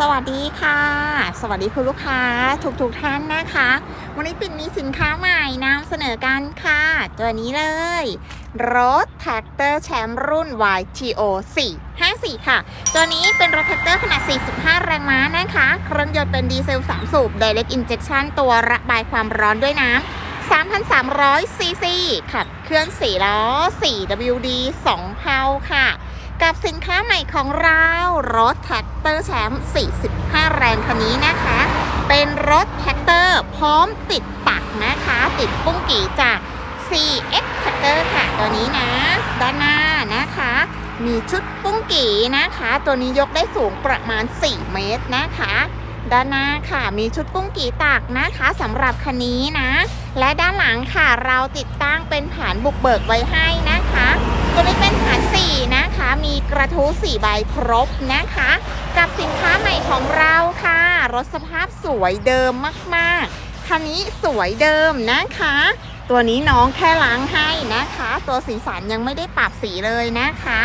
สวัสดีค่ะ สวัสดีคุณลูกค้าทุกๆทท่านนะคะ วันนี้ปิ่นมีสินค้าใหม่นำเสนอกันค่ะ ตัวนี้เลย รถแท็กเตอร์แชมป์รุ่น YTO 454 ค่ะ ตัวนี้เป็นรถแท็กเตอร์ขนาด 45 แรงม้านะคะ เครื่องยนต์เป็นดีเซล 3 สูบ Direct Injection ตัวระบายความร้อนด้วยน้ำ3,300ซีซีขับเคลื่อน4ล้อ 4WD 2เพาค่ะ กับสินค้าใหม่ของเรา รถแท็กเตอร์แชมป์45 แรงคันนี้นะคะ เป็นรถแท็กเตอร์พร้อมติดปักนะคะ ติดปุ้งกี่จาก CX Tractor ค่ะตัวนี้นะ ด้านหน้านะคะ มีชุดปุ้งกี่นะคะ ตัวนี้ยกได้สูงประมาณ 4 เมตรนะคะด้านหน้าค่ะมีชุดปุ้งกี่ตักนะคะสำหรับคันนี้นะ และด้านหลังค่ะเราติดตั้งเป็นผานบุกเบิกไว้ให้นะคะ ตัวนี้ มีกระทู้4ใบครบนะคะ กับสินค้าใหม่ของเราค่ะ รถสภาพสวยเดิมมากๆ คันนี้สวยเดิมนะคะ ตัวนี้น้องแค่ล้างให้นะคะ ตัวสีสันยังไม่ได้ปรับสีเลยนะคะ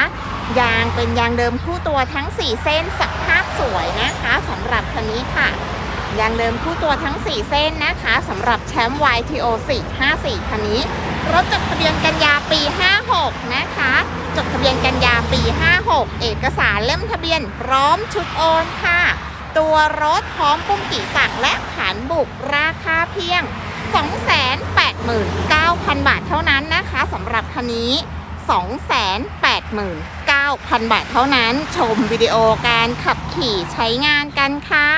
ยางเป็นยางเดิมคู่ตัวทั้ง 4 เส้นสภาพสวยนะคะสำหรับคันนี้ค่ะยางเดิมคู่ตัวทั้ง 4 เส้นนะคะสำหรับแชมป์ YTO 454คันนี้ รถจดทะเบียนกันยาปี 56 นะคะ จดทะเบียนกันยาปี 56 เอกสารเล่มทะเบียนพร้อมชุดโอนค่ะ ตัวรถพร้อมปุ่มกี่ตักและฐานบุกราคาเพียง 289,000 บาทเท่านั้นนะคะสำหรับคันนี้ 289,000 บาทเท่านั้น ชมวิดีโอการขับขี่ใช้งานกันค่ะ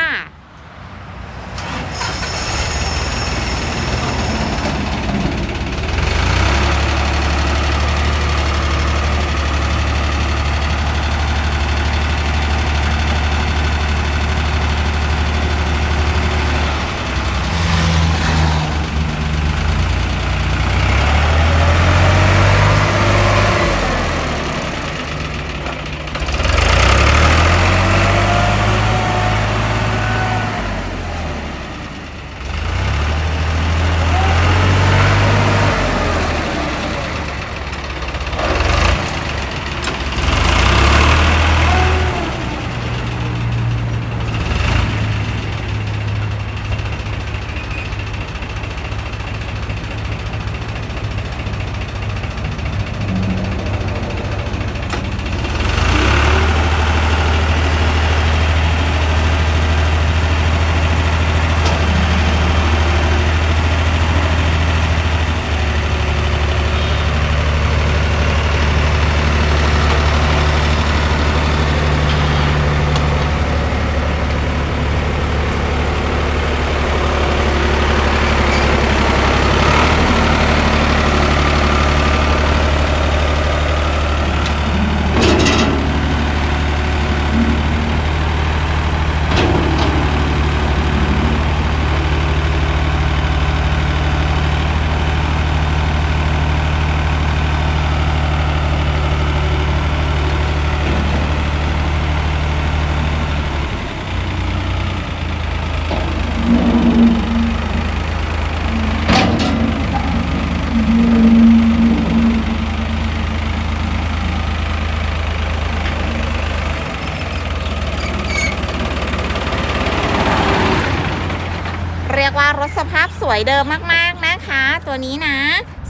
เรียกว่ารถสภาพสวยเดิมมากๆนะคะ ตัวนี้นะ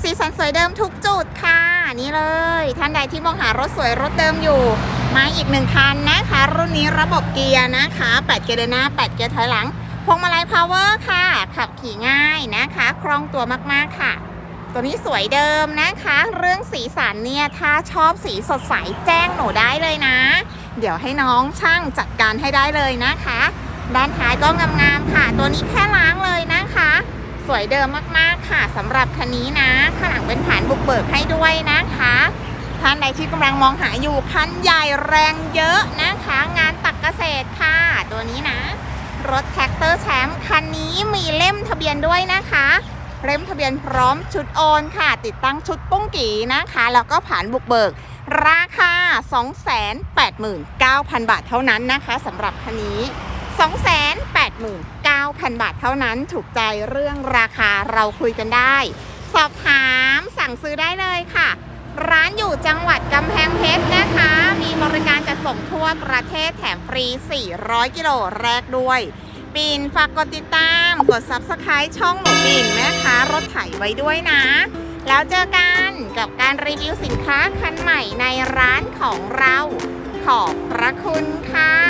สีสันสวยเดิมทุกจุดค่ะ นี่เลย ท่านใดที่มองหารถสวยรถเดิมอยู่ มาอีกหนึ่งคันนะคะ รุ่นนี้ระบบเกียร์นะคะ 8 เกียร์เดินหน้า 8 เกียร์ถอยหลัง พวงมาลัยพาวเวอร์ค่ะ ขับขี่ง่ายนะคะ คล่องตัวมากๆค่ะ ตัวนี้สวยเดิมนะคะ เรื่องสีสันเนี่ย ถ้าชอบสีสดใสแจ้งหนูได้เลยนะ เดี๋ยวให้น้องช่างจัดการให้ได้เลยนะคะ ด้านท้ายก็งามๆค่ะ ตัวนี้แค่ล้างเลยนะคะ สวยเดิมมากๆค่ะสำหรับคันนี้นะข้างหลังเป็นฐานบุกเบิกให้ด้วยนะคะท่านใดที่กำลังมองหาอยู่คันใหญ่แรงเยอะนะคะ งานตักเกษตรค่ะ ตัวนี้นะ รถแท็กเตอร์แชมป์คันนี้มีเล่มทะเบียนด้วยนะคะเล่มทะเบียนพร้อมชุดโอนค่ะ ติดตั้งชุดปุ้งกีนะคะ แล้วก็ผ่านบุกเบิก ราคา 289,000 บาทเท่านั้นนะคะสำหรับคันนี้ 289,000 บาทเท่านั้นถูกใจเรื่องราคาเราคุยกันได้ สอบถามสั่งซื้อได้เลยค่ะ ร้านอยู่จังหวัดกำแพงเพชรนะคะ มีบริการจัดส่งทั่วประเทศแถมฟรี 400 กิโลแรกด้วย ปินฝากกดติดตาม กด Subscribe ช่องหมูปินนะคะ รถไถไว้ด้วยนะ แล้วเจอกันกับการรีวิวสินค้าคันใหม่ในร้านของเรา ขอบพระคุณค่ะ